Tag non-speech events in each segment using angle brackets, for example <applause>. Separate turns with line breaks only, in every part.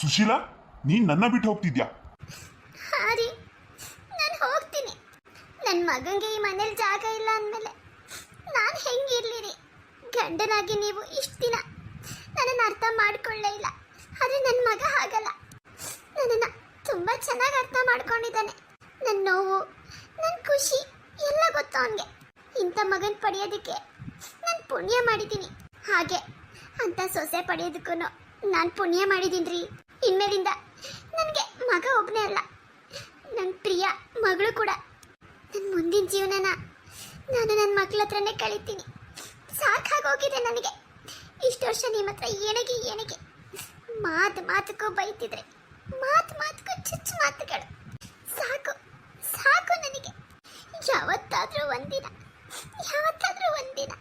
ಸುಶೀಲಾ, ನೀನ್ ನನ್ನ ಬಿಟ್ಟು ಹೋಗ್ತಿದ್ಯಾ?
ಹಾರಿ, ನಾನು ಹೋಗ್ತೀನಿ. ನನ್ನ ಮಗನಿಗೆ ಈ ಮನೇಲಿ ಜಾಗ ಇಲ್ಲ ಅಂದಮೇಲೆ ನಾನು ಹೆಂಗಿರ್ಲಿರಿ? ಗಂಡನಾಗಿ ನೀವು ಇಷ್ಟು ದಿನ ನನ್ನನ್ನು ಅರ್ಥ ಮಾಡ್ಕೊಳ್ಳೇ ಇಲ್ಲ. ಆದರೆ ನನ್ನ ಮಗ ಹಾಗಲ್ಲ. ನನ್ನನ್ನು ತುಂಬ ಚೆನ್ನಾಗಿ ಅರ್ಥ ಮಾಡ್ಕೊಂಡಿದ್ದಾನೆ. ನನ್ನ ನೋವು ನನ್ನ ಖುಷಿ ಎಲ್ಲ ಗೊತ್ತು ಅವನಿಗೆ. ಇಂಥ ಮಗನ ಪಡೆಯೋದಕ್ಕೆ ನಾನು ಪುಣ್ಯ ಮಾಡಿದ್ದೀನಿ. ಹಾಗೆ ಅಂತ ಸೊಸೆ ಪಡೆಯೋದಕ್ಕೂ ನಾನು ಪುಣ್ಯ ಮಾಡಿದ್ದೀನಿ ರೀ ಇನ್ಮೇಲಿಂದ ನನಗೆ ಮಗ ಒಬ್ಬನೇ ಅಲ್ಲ. ನನ್ನ ಪ್ರಿಯ ಮಗಳು ಕೂಡ. ನನ್ನ ಮುಂದಿನ ಜೀವನನ ನಾನು ನನ್ನ ಮಕ್ಳ ಹತ್ರನೇ ಕಳಿತೀನಿ. ಸಾಕಾಗೋಗಿದೆ ನನಗೆ. ಇಷ್ಟು ವರ್ಷ ನಿಮ್ಮ ಹತ್ರ ಏನಕ್ಕೆ ಏನಕ್ಕೆ ಮಾತು ಮಾತುಕೋ ಬೈತಿದ್ರೆ, ಮಾತು ಮಾತುಕೋ ಚುಚ್ಚು ಮಾತುಗಳು. ಸಾಕು ಸಾಕು ನನಗೆ. ಯಾವತ್ತಾದರೂ ಒಂದಿನ ಯಾವತ್ತಾದರೂ ಒಂದಿನ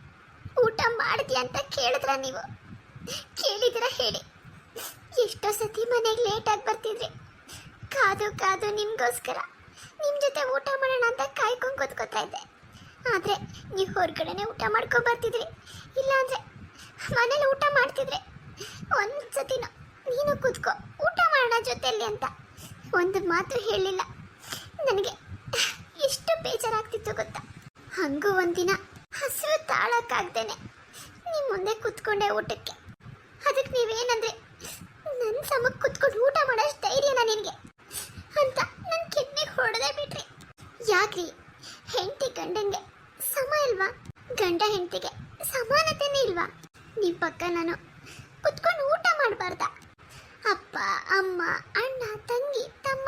ಊಟ ಮಾಡಿದ್ಯಾ ಅಂತ ಕೇಳಿದ್ರ ನೀವು? ಕೇಳಿದ್ರ ಹೇಳಿ. ಎಷ್ಟೋ ಸತಿ ಮನೆಗೆ ಲೇಟಾಗಿ ಬರ್ತಿದ್ರಿ. ಕಾದು ಕಾದು ನಿಮಗೋಸ್ಕರ. ನಿಮ್ಮ ಜೊತೆ ಊಟ ಮಾಡೋಣ ಅಂತ ಕಾಯ್ಕೊಂಡು ಕೂತ್ಕೋತಾ ಇದ್ದೆ. ಆದರೆ ನೀವು ಹೊರಗಡೆನೆ ಊಟ ಮಾಡ್ಕೊಂಡು ಬರ್ತಿದ್ರಿ. ಇಲ್ಲಾಂದರೆ ಮನೇಲಿ ಊಟ ಮಾಡ್ತಿದ್ರೆ ಒಂದು ಸತಿನೋ ನೀನು ಕೂತ್ಕೋ, ಊಟ ಮಾಡೋಣ ಜೊತೆಯಲ್ಲಿ ಅಂತ. ಒಂದು ಮಾತು ಹೇಳಿಲ್ಲ. ನನಗೆ ಎಷ್ಟು ಬೇಜಾರಾಗ್ತಿತ್ತು ಗೊತ್ತಾ? ಹಂಗೂ ಒಂದಿನ ಹಸಿವು ತಾಳಕ್ಕಾಗ್ದೇನೆ ನಿಮ್ಮ ಮುಂದೆ ಕೂತ್ಕೊಂಡೆ ಊಟಕ್ಕೆ. ಅದಕ್ಕೆ ನೀವೇನಂದ್ರೆ ನನ್ನ ಸಮಕ್ಕೆ ಕುತ್ಕೊಂಡು ಊಟ ಮಾಡೋಷ್ಟು ಧೈರ್ಯನ ನಿನಗೆ ಅಂತ ನನ್ನ ಕಿಡ್ನಿಗೆ ಹೊಡೆದೇ ಬಿಟ್ರಿ. ಯಾಕ್ರಿ? ಹೆಂಡತಿ ಗಂಡಂಗೆ ಸಮ ಇಲ್ವಾ? ಗಂಡ ಹೆಂಡತಿಗೆ ಸಮಾನತೆನೇ ಇಲ್ವಾ? ನಿಮ್ಮ ಪಕ್ಕ ನಾನು ಕುತ್ಕೊಂಡು ಊಟ ಮಾಡಬಾರ್ದ. ಅಪ್ಪ, ಅಮ್ಮ, ಅಣ್ಣ, ತಂಗಿ, ತಮ್ಮ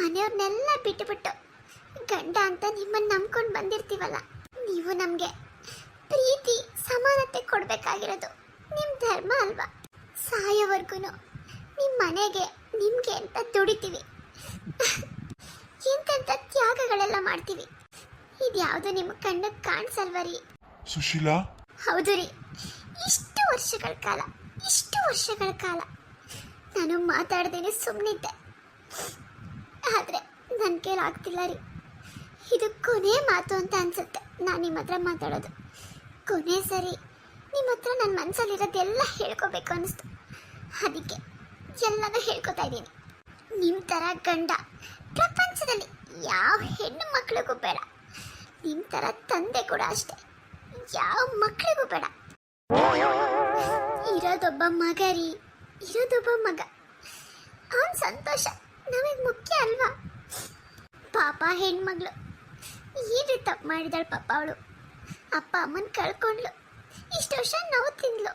ಮನೆಯವ್ರನ್ನೆಲ್ಲ ಬಿಟ್ಟುಬಿಟ್ಟು ಗಂಡ ಅಂತ ನಿಮ್ಮನ್ನು ನಂಬ್ಕೊಂಡು ಬಂದಿರ್ತೀವಲ್ಲ, ನೀವು ನಮಗೆ ಪ್ರೀತಿ, ಸಮಾನತೆ ಕೊಡಬೇಕಾಗಿರೋದು ನಿಮ್ಮ ಧರ್ಮ ಅಲ್ವಾ? ಸಾಯೋವರೆಗೂ ನಿಮ್ಮ ಮನೆಗೆ ನಿಮಗೆ ಅಂತ ದುಡಿತೀವಿ. ಎಂತೆಂಥ ತ್ಯಾಗಗಳೆಲ್ಲ ಮಾಡ್ತೀವಿ. ಇದ್ಯಾವುದು ನಿಮ್ಮ ಕಣ್ಣಕ್ಕೆ ಕಾಣಿಸಲ್ವ ರೀ?
ಸುಶೀಲಾ?
ಹೌದು ರೀ. ಇಷ್ಟು ವರ್ಷಗಳ ಕಾಲ ಇಷ್ಟು ವರ್ಷಗಳ ಕಾಲ ನಾನು ಮಾತಾಡ್ದೇನೆ ಸುಮ್ಮನಿದ್ದೆ ಆದರೆ ನನ್ನ ಕೇಳಾಗ್ತಿಲ್ಲ ರೀ. ಇದು ಕೊನೆ ಮಾತು ಅಂತ ಅನ್ಸುತ್ತೆ ನಾನು ನಿಮ್ಮ ಹತ್ರ ಮಾತಾಡೋದು. ಕೊನೆ ಸರಿ ನಿಮ್ಮ ಹತ್ರ ನನ್ನ ಮನಸ್ಸಲ್ಲಿರೋದೆಲ್ಲ ಹೇಳ್ಕೋಬೇಕು ಅನಿಸ್ತು. ಅದಕ್ಕೆ ಎಲ್ಲನೂ ಹೇಳ್ಕೊತಾ ಇದ್ದೀನಿ. ನಿಮ್ಮ ಥರ ಗಂಡ. ಪ್ರಪಂಚದಲ್ಲಿ ಯಾವ ಹೆಣ್ಣು ಮಕ್ಕಳಿಗೂ ಬೇಡ. ನಿಮ್ಮ ಥರ ತಂದೆ ಕೂಡ ಅಷ್ಟೇ. ಯಾವ ಮಕ್ಕಳಿಗೂ ಬೇಡ. ಇರೋದೊಬ್ಬ ಮಗ ರೀ ಇರೋದೊಬ್ಬ ಮಗ. ಅವನ ಸಂತೋಷ ನಮಗೆ ಮುಖ್ಯ ಅಲ್ವಾ? ಪಾಪ ಹೆಣ್ಮಗಳು. ಏನು ತಪ್ಪು ಮಾಡಿದಾಳು ಪಾಪ ಅವಳು? ಅಪ್ಪ ಅಮ್ಮನ ಕಳ್ಕೊಂಡ್ಲು ಇಷ್ಟು ವರ್ಷ ನೋವು ತಿಂದ್ಲು.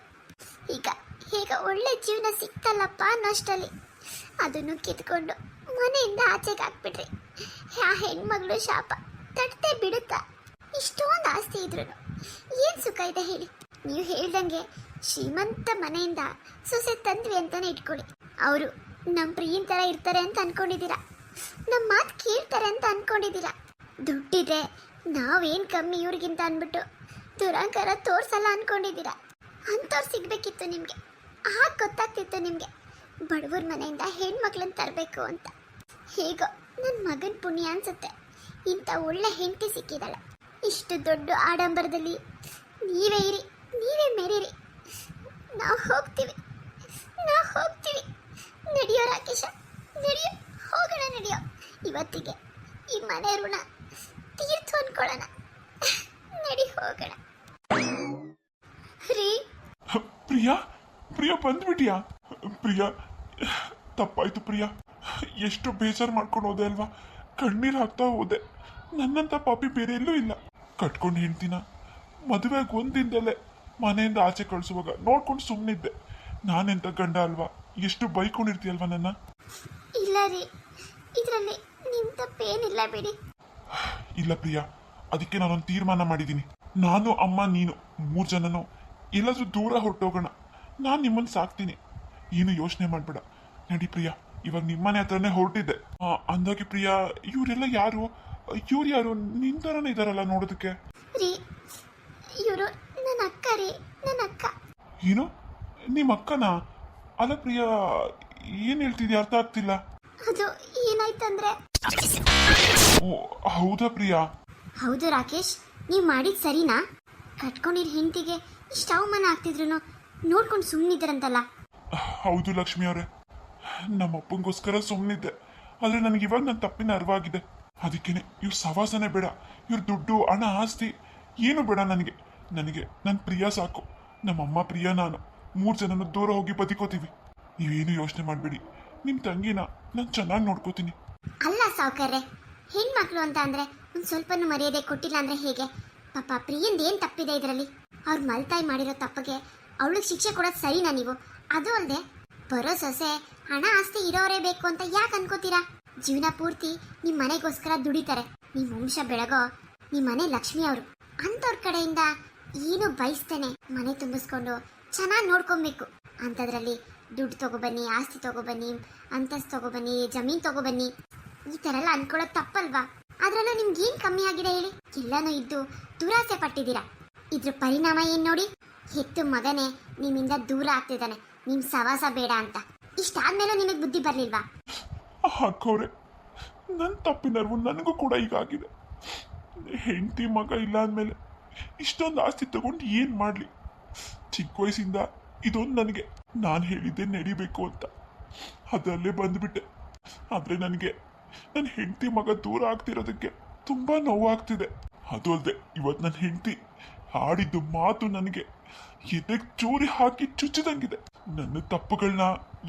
ಈಗ ಈಗ ಒಳ್ಳೆ ಜೀವನ ಸಿಕ್ತಲ್ಲಪ್ಪ ಅನ್ನೋಷ್ಟಲ್ಲಿ ಅದನ್ನು ಕಿತ್ಕೊಂಡು ಮನೆಯಿಂದ ಆಚೆಗೆ ಹಾಕ್ಬಿಟ್ರಿ. ಆ ಹೆಣ್ಮಗಳು ಶಾಪ ತಟ್ಟೆ ಬಿಡುತ್ತಾ ಇಷ್ಟೊಂದು ಆಸ್ತಿ ಇದ್ರು ಏನು ಸುಖ ಇದೆ ಹೇಳಿ? ನೀವು ಹೇಳ್ದಂಗೆ ಶ್ರೀಮಂತ ಮನೆಯಿಂದ ಸೊಸೆ ತಂದ್ವಿ ಅಂತಾನೆ ಇಟ್ಕೊಳ್ಳಿ. ಅವರು ನಮ್ಮ ಪ್ರಿಯನ್ ಥರ ಇರ್ತಾರೆ ಅಂತ ಅನ್ಕೊಂಡಿದ್ದೀರಾ? ನಮ್ಮ ಮಾತು ಕೇಳ್ತಾರೆ ಅಂತ ಅನ್ಕೊಂಡಿದ್ದೀರಾ? ದುಡ್ಡಿದೆ ನಾವೇನು ಕಮ್ಮಿ ಇವ್ರಿಗಿಂತ ಅಂದ್ಬಿಟ್ಟು ದುರಂಕಾರ ತೋರ್ಸಲ್ಲ ಅನ್ಕೊಂಡಿದ್ದೀರಾ? ಅಂಥವ್ರು ಸಿಗ್ಬೇಕಿತ್ತು ನಿಮಗೆ. ಆಗ ಗೊತ್ತಾಗ್ತಿತ್ತು ನಿಮಗೆ. ಬಡವ್ರ ಮನೆಯಿಂದ ಹೆಣ್ಮಕ್ಳನ್ನ ತರಬೇಕು ಅಂತ. ಹೇಗೋ ನನ್ನ ಮಗನ ಪುಣ್ಯ ಅನ್ಸುತ್ತೆ. ಇಂಥ ಒಳ್ಳೆ ಹೆಂಡತಿ ಸಿಕ್ಕಿದಾಳೆ. ಇಷ್ಟು ದೊಡ್ಡ ಆಡಂಬರದಲ್ಲಿ ನೀವೇ ಇರಿ, ನೀವೇ ಮೆರೀರಿ. ನಾವು ಹೋಗ್ತೀವಿ ನಾವು ಹೋಗ್ತೀವಿ. ನಡೆಯೋ ರಾಕೇಶ, ನಡೆಯೋ, ಹೋಗೋಣ ನಡೆಯೋ. ಇವತ್ತಿಗೆ ಈ ಮನೆ ಋಣ ತೀರ್ಥ ಅನ್ಕೊಳ್ಳೋಣ ನಡಿ ಹೋಗೋಣ ರೀ
ಪ್ರಿಯಾ ಪ್ರಿಯಾ ಬಂದ್ಬಿಟ್ಯಾ ಪ್ರಿಯಾ ತಪ್ಪಾಯ್ತು ಪ್ರಿಯಾ. ಎಷ್ಟು ಬೇಜಾರು ಮಾಡ್ಕೊಂಡು ಹೋದೆ ಅಲ್ವಾ? ಕಣ್ಣೀರು ಹಾಕ್ತಾ ಹೋದೆ. ನನ್ನಂತ ಪಾಪಿ ಬೇರೆ ಎಲ್ಲೂ ಇಲ್ಲ. ಕಟ್ಕೊಂಡು ಹೇಳ್ತೀನ ಮದುವೆಗೆ ಒಂದಿಂದಲೇ ಮನೆಯಿಂದ ಆಚೆ ಕಳಿಸುವಾಗ ನೋಡ್ಕೊಂಡು ಸುಮ್ಮನಿದ್ದೆ ನಾನೆಂತ ಗಂಡ ಅಲ್ವಾ? ಎಷ್ಟು ಬೈಕೊಂಡಿರ್ತೀಯಲ್ವಾ ನನ್ನ?
ಇಲ್ಲ ರೀ. ಇದರಲ್ಲಿ ನಿಮ್ಮ ತಪ್ಪೇನಿಲ್ಲ ಬಿಡಿ.
ಇಲ್ಲ ಪ್ರಿಯಾ ಅದಕ್ಕೆ ನಾನೊಂದು ತೀರ್ಮಾನ ಮಾಡಿದ್ದೀನಿ ನಾನು ಅಮ್ಮ ನೀನು ಮೂರು ಜನನು ಎಲ್ಲಾದರೂ ದೂರ ಹೊರಟೋಗೋಣ. ನಾನು ನಿಮ್ಮನ್ನು ಸಾಕ್ತೀನಿ. ಏನು ಯೋಚನೆ ಮಾಡಬೇಡ. ನಡಿ ಪ್ರಿಯಾ ಇವಾಗ ನಿಮ್ಮನೆ ಹತ್ರನೇ ಹೊರಟಿದ್ದೆ. ಅಂದಾಗೆ ಪ್ರಿಯಾ ಇವರೆಲ್ಲ ಯಾರು? ಇವ್ರು ಯಾರು? ನಿನ್ ಥರನೇ ಇದಾರಲ್ಲ ನೋಡೋದಕ್ಕೆ.
ರೀ ಇವರು ನನ್ನ ಅಕ್ಕ ರೀ ನನ್ನ ಅಕ್ಕ.
ಏನು? ನಿಮ್ಮ ಅಕ್ಕನಾ? ಅಲ್ಲ ಪ್ರಿಯಾ ಏನು ಹೇಳ್ತಿದ್ಯಾ? ಅರ್ಥ ಆಗ್ತಿಲ್ಲ.
ಅದು ಏನಾಯ್ತಂದ್ರೆ?
ಓ ಹೌದಾ ಪ್ರಿಯಾ?
ಹೌದು ರಾಕೇಶ್ ನೀವು ಮಾಡಿದ್ ಸರಿನಾ? ಕಟ್ಕೊಂಡಿರೋ ಹೆಂಡತಿಗೆ ಇಷ್ಟು ಅವಮಾನ ಆಗ್ತಿದ್ರು ನೋಡ್ಕೊಂಡು ಸುಮ್ಮನಿದ್ದಾರಂತಲ್ಲ
ಹೌದು ಲಕ್ಷ್ಮಿ ಅವರೇ. ನಮ್ಮ ಅಪ್ಪಂಗೋಸ್ಕರ ಸುಮ್ಮನಿದ್ದೆ ಆದ್ರೆ ನನಗೆ ಇವಾಗ ನನ್ನ ತಪ್ಪಿನ ಅರಿವಾಗಿದೆ. ಅದಕ್ಕೇನೆ ಇವ್ರ ಸವಾಸನೆ ಬೇಡ ಇವ್ರ ದುಡ್ಡು ಹಣ ಆಸ್ತಿ ಏನು ಬೇಡ ನನಗೆ. ನನಗೆ ನನ್ನ ಪ್ರಿಯ ಸಾಕು. ನಮ್ಮಮ್ಮ ಪ್ರಿಯ ನಾನು. ಮೂರು ಜನನ ದೂರ ಹೋಗಿ ಬದುಕೋತೀವಿ. ನೀವೇನು ಯೋಚನೆ ಮಾಡಬೇಡಿ. ನಿಮ್ಮ ತಂಗಿನ ನಾನು ಚೆನ್ನಾಗಿ ನೋಡ್ಕೋತೀನಿ.
ಅಲ್ಲ ಸಾವುಕಾರ್ರೆ ಹೆಣ್ಮಕ್ಳು ಅಂತ ಅಂದ್ರೆ ಒಂದು ಸ್ವಲ್ಪನೂ ಮರ್ಯಾದೆ ಕೊಟ್ಟಿಲ್ಲ ಅಂದ್ರೆ ಹೇಗೆ? ಪಾಪ ಪ್ರಿಯಂದ್ ಏನ್ ತಪ್ಪಿದೆ ಇದರಲ್ಲಿ? ಅವ್ರ ಮಲ್ತಾಯಿ ಮಾಡಿರೋ ತಪ್ಪಿಗೆ ಅವಳಿಗೆ ಶಿಕ್ಷೆ ಕೊಡೋದು ಸರಿನಾ ನೀವು? ಅದು ಅಲ್ಲದೆ ಬರೋ ಸೊಸೆ, ಹಣ ಆಸ್ತಿ ಇರೋರೇ ಬೇಕು ಅಂತ ಯಾಕೆ ಅನ್ಕೋತೀರಾ? ಜೀವನ ಪೂರ್ತಿ ನಿಮ್ಮ ಮನೆಗೋಸ್ಕರ ದುಡಿತಾರೆ. ನಿಮ್ಮ ವಂಶ ಬೆಳಗೋ ನಿಮ್ಮ ಮನೆ ಲಕ್ಷ್ಮಿ ಅವರು. ಅಂಥವ್ರ ಕಡೆಯಿಂದ ಏನು ಬಯಸ್ತೇನೆ. ಮನೆ ತುಂಬಿಸ್ಕೊಂಡು ಚೆನ್ನಾಗಿ ನೋಡ್ಕೊಬೇಕು. ಅಂಥದ್ರಲ್ಲಿ ದುಡ್ಡು ತಗೊಬನ್ನಿ, ಆಸ್ತಿ ತಗೊಬನ್ನಿ, ಅಂತಸ್ತು ತಗೊಬನ್ನಿ, ಜಮೀನು ತಗೊಬನ್ನಿ. ಈ ಥರ ಎಲ್ಲ ಅನ್ಕೊಳ್ಳೋದು ತಪ್ಪಲ್ವಾ? ಅದರಲ್ಲೂ ನಿಮ್ಗೆ ಏನ್ ಕಮ್ಮಿ ಆಗಿದೆ ಹೇಳಿ? ಎಲ್ಲನೂ ಇದ್ದು ದುರಾಸೆ ಪಟ್ಟಿದ್ದೀರಾ? ಇದ್ರ ಪರಿಣಾಮ ಏನು ನೋಡಿ? ಹೆತ್ತು ಮಗನೇ, ನಿಮ್ಮಿಂದ ದೂರ ಆಗ್ತಿದ್ದಾನೆ. ನಿಮ್ ಸವಾಸ ಬೇಡ ಅಂತ. ಇಷ್ಟಾದ್ಮೇಲೂ ನಿಮಗೆ ಬುದ್ಧಿ ಬರ್ಲಿಲ್ವಾ?
ಹಾಕೋರೆ ನನ್ನ ತಪ್ಪಿನ ಅರಿವು ನನಗೂ ಕೂಡ ಈಗ ಆಗಿದೆ ಹೆಂಡತಿ ಮಗ ಇಲ್ಲ ಅಂದ್ಮೇಲೆ ಇಷ್ಟೊಂದು ಆಸ್ತಿ ತಗೊಂಡು ಏನು ಮಾಡಲಿ? ಚಿಕ್ಕ ವಯಸ್ಸಿಂದ ಇದೊಂದು ನನಗೆ. ನಾನು ಹೇಳಿದ್ದೆ ನಡಿಬೇಕು ಅಂತ. ಅದರಲ್ಲೇ ಬಂದ್ಬಿಟ್ಟೆ. ಆದರೆ ನನಗೆ ನನ್ನ ಹೆಂಡತಿ ಮಗ ದೂರ ಆಗ್ತಿರೋದಕ್ಕೆ ತುಂಬ ನೋವಾಗ್ತಿದೆ. ಅದು ಅಲ್ಲದೆ ಇವತ್ತು ನನ್ನ ಹೆಂಡತಿ ಆಡಿದ್ದು ಮಾತು ನನಗೆ ಎದೆಗೆ ಚೂರಿ ಹಾಕಿ ಚುಚ್ಚಿದಂಗಿದೆ. ನನ್ನ ತಪ್ಪುಗಳನ್ನ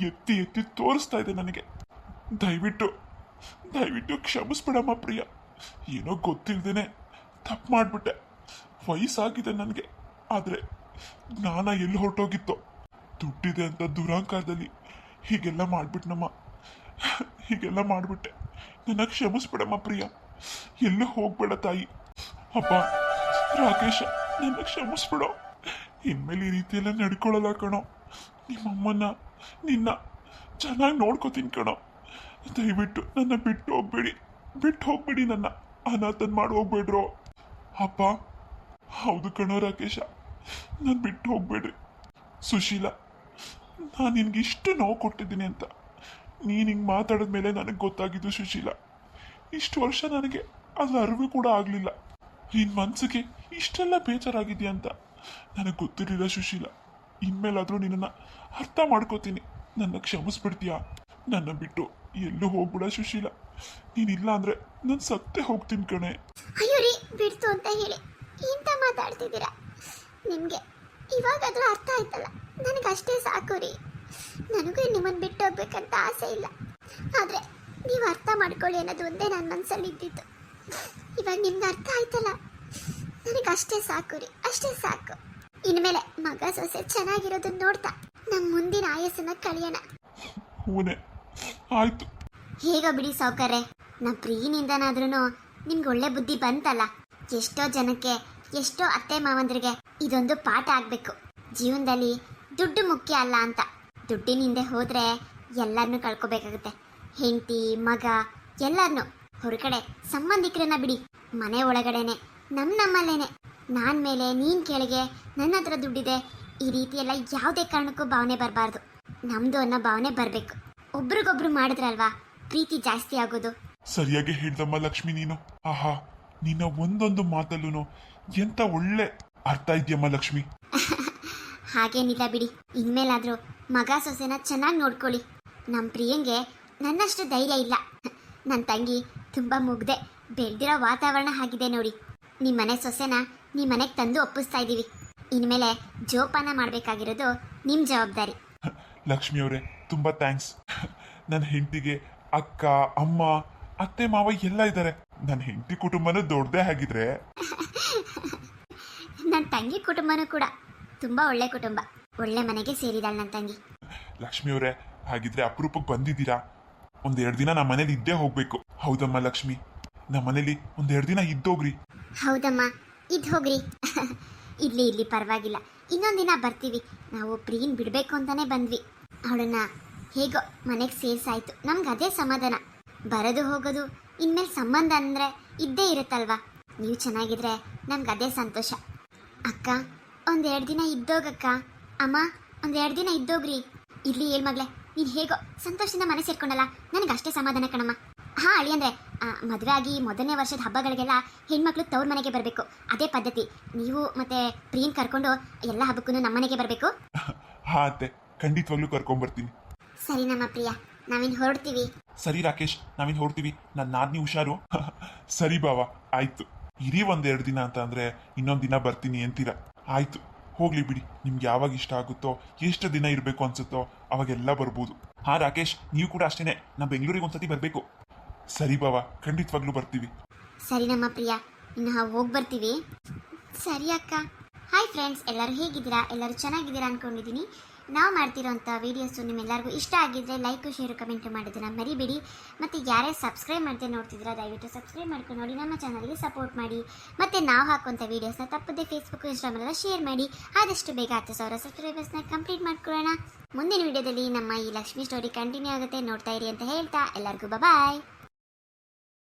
ಎತ್ತಿ ಎತ್ತಿ ತೋರಿಸ್ತಾ ಇದೆ ನನಗೆ. ದಯವಿಟ್ಟು ದಯವಿಟ್ಟು ಕ್ಷಮಿಸ್ಬಿಡಮ್ಮ ಪ್ರಿಯ. ಏನೋ ಗೊತ್ತಿಲ್ದೇನೆ ತಪ್ಪು ಮಾಡಿಬಿಟ್ಟೆ. ವಯಸ್ಸಾಗಿದೆ ನನಗೆ. ಆದರೆ ಜ್ಞಾನ ಎಲ್ಲಿ ಹೊರಟೋಗಿತ್ತೋ. ದುಡ್ಡಿದೆ ಅಂತ ದುರಾಂಕಾರದಲ್ಲಿ ಹೀಗೆಲ್ಲ ಮಾಡಿಬಿಟ್ನಮ್ಮ. ಹೀಗೆಲ್ಲ ಮಾಡಿಬಿಟ್ಟೆ. ನನ್ನ ಕ್ಷಮಿಸ್ಬಿಡಮ್ಮ ಪ್ರಿಯ. ಎಲ್ಲೂ ಹೋಗ್ಬೇಡ ತಾಯಿ. ಅಪ್ಪ ರಾಕೇಶ. ನನ್ನ ಕ್ಷಮಿಸ್ಬಿಡೋ. ಇನ್ಮೇಲೆ ಈ ರೀತಿಯೆಲ್ಲ ನಡ್ಕೊಳ್ಳಲ್ಲ ಕಣೋ. ನಿಮ್ಮಮ್ಮನ ನಿನ್ನ ಚೆನ್ನಾಗಿ ನೋಡ್ಕೋತೀನಿ ಕಣೋ. ದಯವಿಟ್ಟು ನನ್ನ ಬಿಟ್ಟು ಹೋಗ್ಬೇಡಿ. ಬಿಟ್ಟು ಹೋಗ್ಬೇಡಿ ನನ್ನ ಅನಾಥನ್ ಮಾಡಿ ಹೋಗ್ಬೇಡ್ರೋ. ಅಪ್ಪ, ಹೌದು ಕಣೋ ರಾಕೇಶ. ನಾನು ಬಿಟ್ಟು ಹೋಗ್ಬೇಡ್ರಿ. ಸುಶೀಲ, ನಾನು ನಿನ್ಗೆ ಇಷ್ಟು ನೋವು ಕೊಟ್ಟಿದ್ದೀನಿ ಅಂತ. ನೀನು ಹಿಂಗೆ ಮಾತಾಡಿದ ಮೇಲೆ ನನಗೆ ಗೊತ್ತಾಗಿದ್ದು ಸುಶೀಲ. ಇಷ್ಟು ವರ್ಷ ನನಗೆ ಅದು ಅರಿವು ಕೂಡ ಆಗಲಿಲ್ಲ. ನಿನ್ನ ಮನ್ಸಿಗೆ ಇಷ್ಟೆಲ್ಲ ಬೇಜಾರಾಗಿದೆಯಾ ಅಂತ ನನಗೆ ಗೊತ್ತಿರಲಿಲ್ಲ ಸುಶೀಲ. ಇನ್ಮೇಲಾದರೂ ನಿನ್ನನ್ನು ಅರ್ಥ ಮಾಡ್ಕೋತೀನಿ. ನನ್ನ ಕ್ಷಮಿಸ್ಬಿಡ್ತೀಯಾ? ನನ್ನ ಬಿಟ್ಟು ಎಲ್ಲೂ ಹೋಗ್ಬಿಡ ಸುಶೀಲ. ನೀನಿಲ್ಲ ಅಂದರೆ ನಾನು ಸತ್ತೇ ಹೋಗ್ತೀನಿ ಕಣೆ.
ಅಯ್ಯೋ ರೀ, ಬಿಡ್ತು ಅಂತ ಹೇಳಿ. ಇಂತ ಮಾತಾಡ್ತಿದ್ದೀರಾ? ನಿಮಗೆ ಇವಾಗಾದರೂ ಅರ್ಥ ಆಯ್ತಲ್ಲ? ನನಗೆ ಅಷ್ಟೇ ಸಾಕು ರೀ. ನನಗೂ ನಿಮ್ಮನ್ನು ಬಿಟ್ಟು ಹೋಗ್ಬೇಕಂತ ಆಸೆ ಇಲ್ಲ. ಆದರೆ ನೀವು ಅರ್ಥ ಮಾಡ್ಕೊಳ್ಳಿ ಅನ್ನೋದು ಒಂದೇ ನನ್ನ ಮನಸ್ಸಲ್ಲಿ ಇದ್ದಿತ್ತು ಇವಾಗ ನಿಮ್ಗೆ ಅರ್ಥ ಆಯ್ತಲ್ಲ? ನನಗೆ ಅಷ್ಟೇ ಸಾಕು ರೀ ಅಷ್ಟೇ ಸಾಕು. ಇನ್ಮೇಲೆ ಮಗ ಸೊಸೆ ಚೆನ್ನಾಗಿರೋದನ್ನ ನೋಡ್ತಾ ನಮ್ಮ ಮುಂದಿನ ಆಯಸ್ಸನ್ನ ಕಳಿಯೋಣ.
ಹೂನೆ ಆಯ್ತು.
ಹೇಗ ಬಿಡಿ ಸಾವುಕಾರೆ ನಮ್ಮ ಪ್ರೀನಿಂದನಾದ್ರೂ ನಿಮ್ಗೆ ಒಳ್ಳೆ ಬುದ್ಧಿ ಬಂತಲ್ಲ? ಎಷ್ಟೋ ಜನಕ್ಕೆ ಎಷ್ಟೋ ಅತ್ತೆ ಮಾವಂದ್ರಿಗೆ ಇದೊಂದು ಪಾಠ ಆಗಬೇಕು. ಜೀವನದಲ್ಲಿ ದುಡ್ಡು ಮುಖ್ಯ ಅಲ್ಲ ಅಂತ. ದುಡ್ಡಿನಿಂದೆ ಹೋದ್ರೆ ಎಲ್ಲರನ್ನೂ ಕಳ್ಕೊಬೇಕಾಗುತ್ತೆ. ಹೆಂಡತಿ ಮಗ ಎಲ್ಲರನ್ನೂ ಹೊರಗಡೆ ಸಂಬಂಧಿಕರನ್ನ ಬಿಡಿ ಮನೆ ಒಳಗಡೆನೆ ನಮ್ಮ ನಮ್ಮಲ್ಲೇನೆ ನಾನ್ ಮೇಲೆ ನೀನ್ ಕೆಳಗೆ ನನ್ನ ಹತ್ರ ದುಡ್ಡಿದೆ ಈ ರೀತಿ ಎಲ್ಲ ಯಾವುದೇ ಕಾರಣಕ್ಕೂ ಭಾವನೆ ಬರಬಾರ್ದು ನಮ್ದು ಅನ್ನೋ ಭಾವನೆ ಬರಬೇಕು ಒಬ್ರಿಗೊಬ್ರು ಮಾಡಿದ್ರಲ್ವಾ ಪ್ರೀತಿ ಜಾಸ್ತಿ ಆಗೋದು
ಸರಿಯಾಗಿ ಹೇಳ್ದಮ್ಮ ಲಕ್ಷ್ಮಿ ನೀನು ಆಹಾ ನಿನ್ನ ಒಂದೊಂದು ಮಾತಲ್ಲೂ ಎಂತ ಒಳ್ಳೆ ಅರ್ಥ ಇದೆಯಮ್ಮ ಲಕ್ಷ್ಮಿ
ಹಾಗೇನಿಲ್ಲ ಬಿಡಿ ಇನ್ಮೇಲಾದ್ರೂ ಮಗ ಸೊಸೆನ ಚೆನ್ನಾಗಿ ನೋಡ್ಕೊಳ್ಳಿ ನಮ್ಮ ಪ್ರಿಯಂಗೆ ನನ್ನಷ್ಟು ಧೈರ್ಯ ಇಲ್ಲ ನನ್ನ ತಂಗಿ ತುಂಬ ಮುಗ್ದೆ ಬೆಳೆದಿರೋ ವಾತಾವರಣ ಆಗಿದೆ ನೋಡಿ. ನಿಮ್ಮ ಮನೆ ಸೊಸೆನ ನಿಮ್ಮ ಮನೆಗೆ ತಂದು ಒಪ್ಪಿಸ್ತಾ ಇದ್ದೀವಿ ಇನ್ಮೇಲೆ ಜೋಪಾನ ಮಾಡಬೇಕಾಗಿರೋದು ನಿಮ್ಮ ಜವಾಬ್ದಾರಿ. <laughs>
ಲಕ್ಷ್ಮಿ ಅವರೇ ತುಂಬ ಥ್ಯಾಂಕ್ಸ್. <laughs> ನನ್ನ ಹೆಂಡತಿಗೆ ಅಕ್ಕ ಅಮ್ಮ ಅತ್ತೆ ಮಾವ ಎಲ್ಲ ಇದ್ದಾರೆ ನನ್ನ ಹೆಂಡತಿ ಕುಟುಂಬನೂ ದೊಡ್ಡದೇ ಆಗಿದ್ರೆ. <laughs>
ನನ್ನ ತಂಗಿ ಕುಟುಂಬನೂ ಕೂಡ ತುಂಬ ಒಳ್ಳೆ ಕುಟುಂಬ. ಒಳ್ಳೆ ಮನೆಗೆ ಸೇರಿದಾಳೆ ನನ್ನ ತಂಗಿ.
ಲಕ್ಷ್ಮಿ ಅವರೇ ಹಾಗಿದ್ರೆ ಅಪರೂಪಕ್ಕೆ ಬಂದಿದ್ದೀರಾ? ಒಂದೆರಡು ದಿನ ನಮ್ಮ ಮನೇಲಿ ಇದ್ದೇ ಹೋಗ್ಬೇಕು. ಹೌದಮ್ಮ ಲಕ್ಷ್ಮಿ? ನಮ್ಮ ಮನೇಲಿ ಒಂದೆರಡು ದಿನ ಇದ್ದೋಗ್ರಿ
ಹೌದಮ್ಮ, ಇದ್ ಹೋಗ್ರಿ. <laughs> ಇರ್ಲಿ ಇರ್ಲಿ, ಪರವಾಗಿಲ್ಲ. ಇನ್ನೊಂದಿನ ದಿನ ಬರ್ತೀವಿ. ನಾವು ಪ್ರೀನ್ ಬಿಡಬೇಕು ಅಂತಾನೆ ಬಂದ್ವಿ. ಅವಳನ್ನ ಹೇಗೋ ಮನೆಗೆ ಸೇರ್ಸಾಯ್ತು. ನಮ್ಗೆ ಅದೇ ಸಮಾಧಾನ. ಬರೋದು ಹೋಗೋದು, ಇನ್ಮೇಲೆ ಸಂಬಂಧ ಅಂದರೆ ಇದ್ದೇ ಇರುತ್ತಲ್ವಾ? ನೀವು ಚೆನ್ನಾಗಿದ್ರೆ ನಮ್ಗೆ ಅದೇ ಸಂತೋಷ. ಅಕ್ಕ ಒಂದೆರಡು ದಿನ ಇದ್ದೋಗಕ್ಕ. ಅಮ್ಮ ಒಂದೆರಡು ದಿನ ಇದ್ದೋಗ್ರಿ. ಇಲ್ಲಿ ಮಗ್ಲೆ ನೀನು ಹೇಗೋ ಸಂತೋಷದಿಂದ ಮನೆ ಸೇರ್ಕೊಂಡಲ್ಲ ನನಗೆ ಅಷ್ಟೇ ಸಮಾಧಾನ ಕಣಮ್ಮ. ಹಾ ಅಳಿ ಅಂದ್ರೆ ಮದುವೆ ಆಗಿ ಮೊದಲನೇ ವರ್ಷದ ಹಬ್ಬಗಳಿಗೆಲ್ಲ ಹೆಣ್ಮಕ್ಳು ತವ್ರ ಮನೆಗೆ ಬರಬೇಕು. ಅದೇ ಪದ್ಧತಿ. ನೀವು ಮತ್ತೆ ಪ್ರೀಮ್ ಕರ್ಕೊಂಡು ಎಲ್ಲ ಹಬ್ಬಕ್ಕೂ ನಮ್ಮ ಮನೆಗೆ ಬರಬೇಕು? <laughs>
ಹಾ ಅತ್ತೆ. ಖಂಡಿತವಾಗ್ಲೂ ಕರ್ಕೊಂಡ್ಬರ್ತೀನಿ
ಸರಿ ನಮ್ಮ ಪ್ರಿಯ. ನಾವಿನ್ ಹೊರಡ್ತೀವಿ.
ಸರಿ ರಾಕೇಶ್ ನಾವಿನ್ ಹೊರಡ್ತೀವಿ. ನನ್ನ ನಾದ್ನಿ ಹುಷಾರು. <laughs> ಸರಿ ಬಾವ ಆಯ್ತು. ಇರಿ ಒಂದೆರಡು ದಿನ ಅಂತ ಅಂದ್ರೆ ಇನ್ನೊಂದು ದಿನ ಬರ್ತೀನಿ ಅಂತೀರಾ. ಆಯ್ತು. ಹೋಗ್ಲಿ ಬಿಡಿ. ನಿಮ್ಗೆ ಯಾವಾಗ ಇಷ್ಟ ಆಗುತ್ತೋ, ಎಷ್ಟು ದಿನ ಇರಬೇಕು ಅನ್ಸುತ್ತೋ ಅವಾಗೆಲ್ಲ ಬರ್ಬೋದು. ಹಾ, ರಾಕೇಶ್, ನೀವು ಕೂಡ ಅಷ್ಟೇನೆ. ನಾ ಬೆಂಗಳೂರಿಗೆ ಒಂದ್ಸತಿ ಬರಬೇಕು. ಸರಿ ಬಾವ, ಖಂಡಿತವಾಗ್ಲೂ ಬರ್ತೀವಿ.
ಸರಿ ನಮ್ಮ ಪ್ರಿಯ, ಇನ್ನು ಹೋಗಿ ಬರ್ತೀವಿ. ಸರಿ ಅಕ್ಕ. ಹಾಯ್ ಫ್ರೆಂಡ್ಸ್ ಎಲ್ಲರೂ ಹೇಗಿದ್ದೀರಾ? ಎಲ್ಲರೂ ಚೆನ್ನಾಗಿದ್ದೀರಾ ಅನ್ಕೊಂಡಿದ್ದೀನಿ. ನಾವು ಮಾಡ್ತಿರೋಂಥ ವೀಡಿಯೋಸು ನಿಮ್ಮೆಲ್ಲರಿಗೂ ಇಷ್ಟ ಆಗಿದ್ದರೆ ಲೈಕು ಶೇರು ಕಮೆಂಟ್ ಮಾಡೋದನ್ನು ಮರಿಬೇಡಿ. ಮತ್ತು ಯಾರೇ ಸಬ್ಸ್ಕ್ರೈಬ್ ಮಾಡ್ದೆ ನೋಡ್ತಿದ್ರೆ ದಯವಿಟ್ಟು ಸಬ್ಸ್ಕ್ರೈಬ್ ಮಾಡ್ಕೊಂಡು ನೋಡಿ, ನಮ್ಮ ಚಾನಲ್ಗೆ ಸಪೋರ್ಟ್ ಮಾಡಿ. ಮತ್ತು ನಾವು ಹಾಕುವಂಥ ವೀಡಿಯೋಸ್ನ ತಪ್ಪದೆ ಫೇಸ್ಬುಕ್ ಇನ್ಸ್ಟಾಗ್ರಾಮೆಲ್ಲ ಶೇರ್ ಮಾಡಿ. ಆದಷ್ಟು ಬೇಗ ಹತ್ತು ಸಾವಿರ ಸಬ್ಸ್ಕ್ರೈಬರ್ಸ್ನ ಕಂಪ್ಲೀಟ್ ಮಾಡ್ಕೊಳ್ಳೋಣ. ಮುಂದಿನ ವೀಡಿಯೋದಲ್ಲಿ ನಮ್ಮ ಈ ಲಕ್ಷ್ಮಿ ಸ್ಟೋರಿ ಕಂಟಿನ್ಯೂ ಆಗುತ್ತೆ. ನೋಡ್ತಾ ಇರಿ ಅಂತ ಹೇಳ್ತಾ, ಎಲ್ಲರಿಗೂ ಬಾಯ್